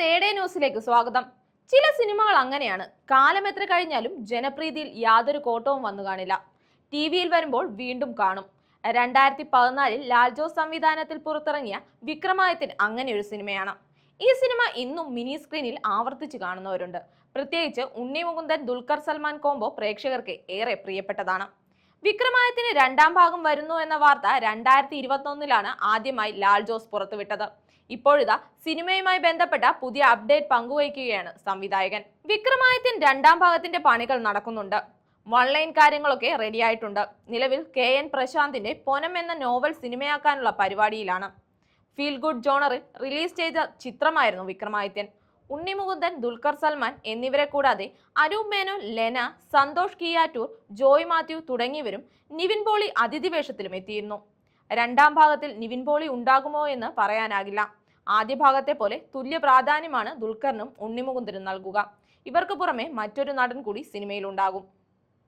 തേടേ ന്യൂസിലേക്ക് സ്വാഗതം. ചില സിനിമകൾ അങ്ങനെയാണ്. കാലം എത്ര കഴിഞ്ഞാലും ജനപ്രീതിയിൽ യാതൊരു കോട്ടവും വന്നു കാണില്ല. ടി വിയിൽ വരുമ്പോൾ വീണ്ടും കാണും. രണ്ടായിരത്തി പതിനാലിൽ ലാൽ ജോസ് സംവിധാനത്തിൽ പുറത്തിറങ്ങിയ വിക്രമായത്തിൻ അങ്ങനെ ഒരു സിനിമയാണ്. ഈ സിനിമ ഇന്നും മിനി സ്ക്രീനിൽ ആവർത്തിച്ച് കാണുന്നവരുണ്ട്. പ്രത്യേകിച്ച് ഉണ്ണി മുകുന്ദൻ ദുൽഖർ സൽമാൻ കോംബോ പ്രേക്ഷകർക്ക് ഏറെ പ്രിയപ്പെട്ടതാണ്. വിക്രമാദിത്യന് രണ്ടാം ഭാഗം വരുന്നു എന്ന വാർത്ത രണ്ടായിരത്തി ഇരുപത്തൊന്നിലാണ് ആദ്യമായി ലാൽ ജോസ് പുറത്തുവിട്ടത്. ഇപ്പോഴിതാ സിനിമയുമായി ബന്ധപ്പെട്ട പുതിയ അപ്ഡേറ്റ് പങ്കുവയ്ക്കുകയാണ് സംവിധായകൻ. വിക്രമായത്തിൻ രണ്ടാം ഭാഗത്തിന്റെ പണികൾ നടക്കുന്നുണ്ട്. ഓൺലൈൻ കാര്യങ്ങളൊക്കെ റെഡിയായിട്ടുണ്ട്. നിലവിൽ കെ എൻ പ്രശാന്തിന്റെ പൊനം എന്ന നോവൽ സിനിമയാക്കാനുള്ള പരിപാടിയിലാണ്. ഫീൽ ഗുഡ് ജോണറിൽ റിലീസ് ചെയ്ത ചിത്രമായിരുന്നു വിക്രമാദിത്യൻ ഉണ്ണിമുകുന്ദൻ ദുൽഖർ സൽമാൻ എന്നിവരെ കൂടാതെ അനൂപ് മേനോൻ ലെന സന്തോഷ് കിയാറ്റൂർ ജോയ് മാത്യു തുടങ്ങിയവരും നിവിൻ പോളി അതിഥി വേഷത്തിലും എത്തിയിരുന്നു. രണ്ടാം ഭാഗത്തിൽ നിവിൻ പോളി ഉണ്ടാകുമോ എന്ന് പറയാനാകില്ല. ആദ്യ ഭാഗത്തെ പോലെ തുല്യ പ്രാധാന്യമാണ് ദുൽഖറിനും ഉണ്ണിമുകുന്ദനും നൽകുക. ഇവർക്ക് പുറമെ മറ്റൊരു നടൻ കൂടി സിനിമയിൽ ഉണ്ടാകും.